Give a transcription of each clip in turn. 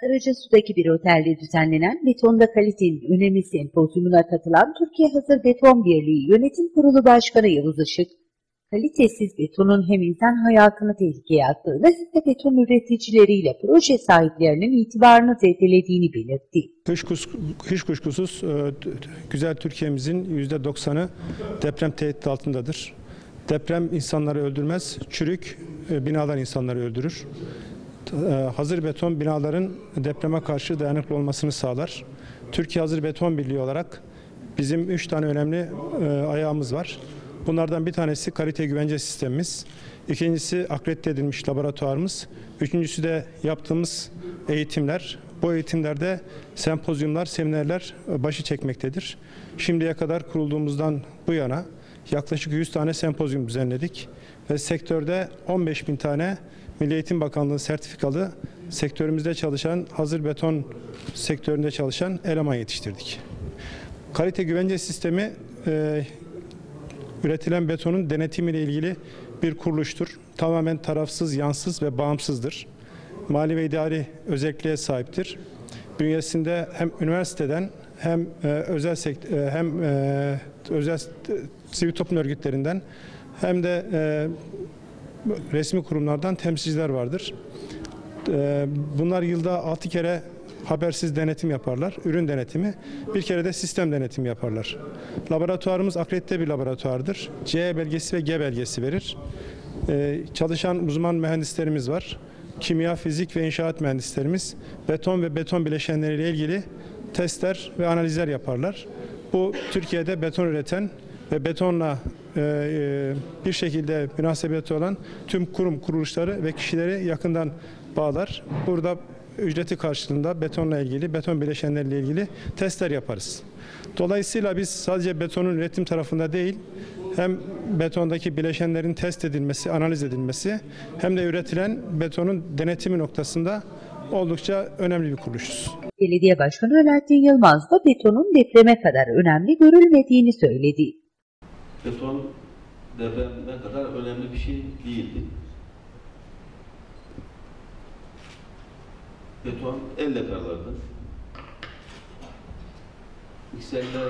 Karacasu'daki bir otelde düzenlenen Betonda Kalitenin Önemi Sempozyumuna katılan Türkiye Hazır Beton Birliği Yönetim Kurulu Başkanı Yavuz Işık, kalitesiz betonun hem insan hayatını tehlikeye attığını hem de beton üreticileriyle proje sahiplerinin itibarını zedelediğini belirtti. Hiç, kus- hiç kuşkusuz e, güzel Türkiye'mizin %90'ı deprem tehdit altındadır. Deprem insanları öldürmez, çürük e, binalar insanları öldürür. E, Hazır beton binaların depreme karşı dayanıklı olmasını sağlar. Türkiye Hazır Beton Birliği olarak bizim üç tane önemli e, ayağımız var. Bunlardan bir tanesi kalite güvence sistemimiz. İkincisi akredite edilmiş laboratuvarımız. Üçüncüsü de yaptığımız eğitimler. Bu eğitimlerde sempozyumlar, seminerler başı çekmektedir. Şimdiye kadar kurulduğumuzdan bu yana yaklaşık 100 tane sempozyum düzenledik ve sektörde 15 bin tane Milli Eğitim Bakanlığı sertifikalı sektörümüzde çalışan, hazır beton sektöründe çalışan eleman yetiştirdik. Kalite güvence sistemi e, üretilen betonun denetimiyle ilgili bir kuruluştur. Tamamen tarafsız, yansız ve bağımsızdır. Mali ve idari özelliğe sahiptir. Bünyesinde hem üniversiteden hem e, özel sekt- e, hem e, özel sivil toplum örgütlerinden hem de e, resmi kurumlardan temsilciler vardır. E, Bunlar yılda 6 kere habersiz denetim yaparlar, ürün denetimi. Bir kere de sistem denetimi yaparlar. Laboratuvarımız akredite bir laboratuvardır. C belgesi ve G belgesi verir. E, Çalışan uzman mühendislerimiz var. Kimya, fizik ve inşaat mühendislerimiz beton ve beton bileşenleriyle ilgili testler ve analizler yaparlar. Bu Türkiye'de beton üreten ve betonla bir şekilde münasebeti olan tüm kurum kuruluşları ve kişileri yakından bağlar. Burada ücreti karşılığında betonla ilgili, beton bileşenleriyle ilgili testler yaparız. Dolayısıyla biz sadece betonun üretim tarafında değil, hem betondaki bileşenlerin test edilmesi, analiz edilmesi hem de üretilen betonun denetimi noktasında oldukça önemli bir kuruluşuz. Belediye Başkanı Alaaddin Yılmaz da betonun depreme kadar önemli görülmediğini söyledi. Beton depremde kadar önemli bir şey değildi. Beton elle kırılırdı. Mikserler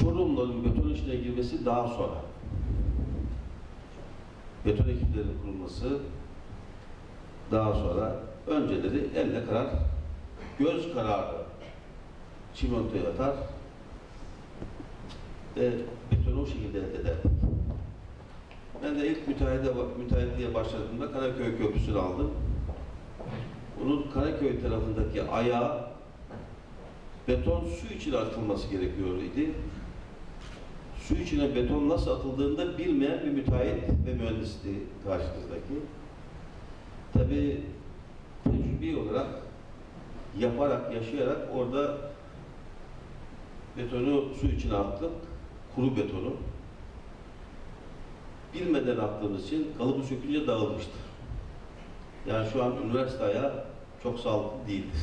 Çorumlu'nun beton içine girmesi daha sonra. Beton ekiplerinin kurulması daha sonra önceleri elle karar, göz kararı çimentoya atar, ve betonu o şekilde elde ederdik. Ben de ilk müteahhide, müteahhitliğe başladığımda Karaköy Köprüsü'nü aldım. Bunun Karaköy tarafındaki ayağı beton su içine atılması gerekiyor idi. Su içine beton nasıl atıldığını da bilmeyen bir müteahhit ve mühendisti karşınızdaki. Tabii tecrübi olarak yaparak, yaşayarak orada betonu su içine attık, kuru betonu. Bilmeden attığımız için kalıbı sökünce dağılmıştır. Yani şu an üniversite ayağı çok sağlıklı değildir.